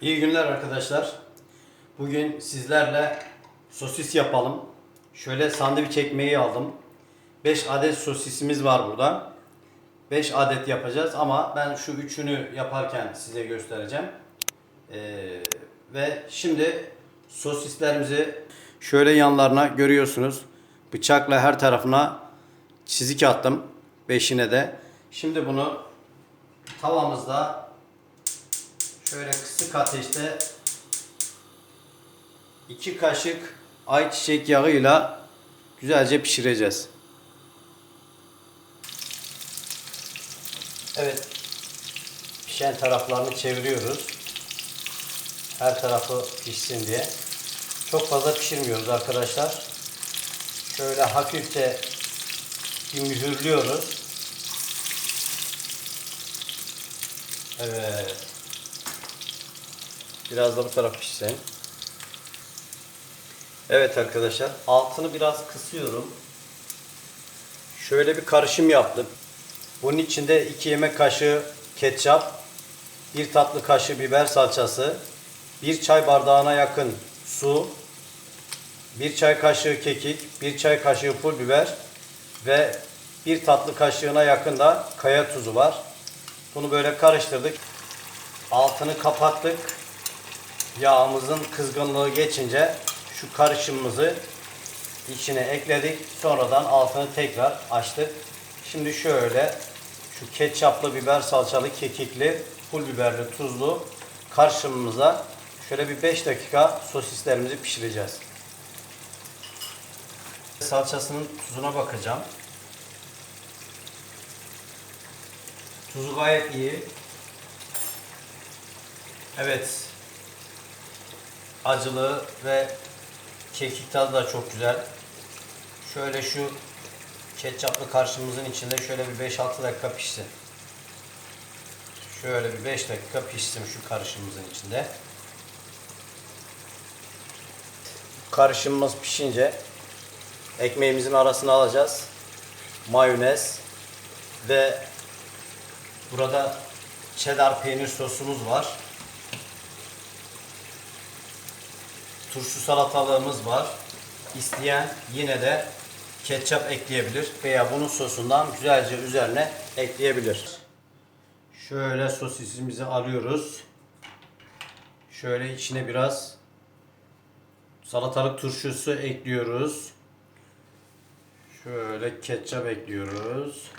İyi günler arkadaşlar. Bugün sizlerle sosis yapalım. Şöyle sandviç ekmeği aldım. 5 adet sosisimiz var burada. 5 adet yapacağız ama ben şu üçünü yaparken size göstereceğim. Ee, ve şimdi sosislerimizi şöyle yanlarına görüyorsunuz. Bıçakla her tarafına çizik attım. Beşine de. Şimdi bunu tavamızda Şöyle kısık ateşte iki kaşık ayçiçek yağıyla güzelce pişireceğiz. Evet. Pişen taraflarını çeviriyoruz. Her tarafı pişsin diye. Çok fazla pişirmiyoruz arkadaşlar. Şöyle hafifçe bir mühürlüyoruz. Evet. Biraz da bu taraf pişsin. Evet arkadaşlar altını biraz kısıyorum. Şöyle bir karışım yaptım. Bunun içinde 2 yemek kaşığı ketçap, 1 tatlı kaşığı biber salçası, 1 çay bardağına yakın su, 1 çay kaşığı kekik, 1 çay kaşığı pul biber ve 1 tatlı kaşığına yakın da kaya tuzu var. Bunu böyle karıştırdık. Altını kapattık yağımızın kızgınlığı geçince şu karışımımızı içine ekledik. Sonradan altını tekrar açtık. Şimdi şöyle şu ketçaplı biber salçalı kekikli pul biberli tuzlu karışımımıza şöyle bir 5 dakika sosislerimizi pişireceğiz. Salçasının tuzuna bakacağım. Tuzu gayet iyi. Evet, acılı ve kekik tadı da çok güzel. Şöyle şu ketçaplı karşımızın içinde şöyle bir 5-6 dakika pişsin. Şöyle bir 5 dakika pişsin şu karışımımızın içinde. Karışımımız pişince ekmeğimizin arasına alacağız. Mayonez ve burada cheddar peynir sosumuz var. Turşu salatalığımız var. İsteyen yine de ketçap ekleyebilir veya bunun sosundan güzelce üzerine ekleyebilir. Şöyle sosisimizi alıyoruz. Şöyle içine biraz salatalık turşusu ekliyoruz. Şöyle ketçap ekliyoruz.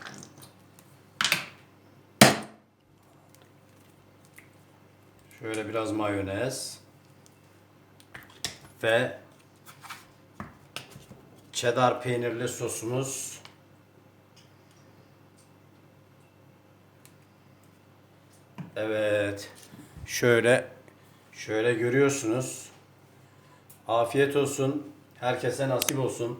Şöyle biraz mayonez ve cheddar peynirli sosumuz. Evet. Şöyle şöyle görüyorsunuz. Afiyet olsun. Herkese nasip olsun.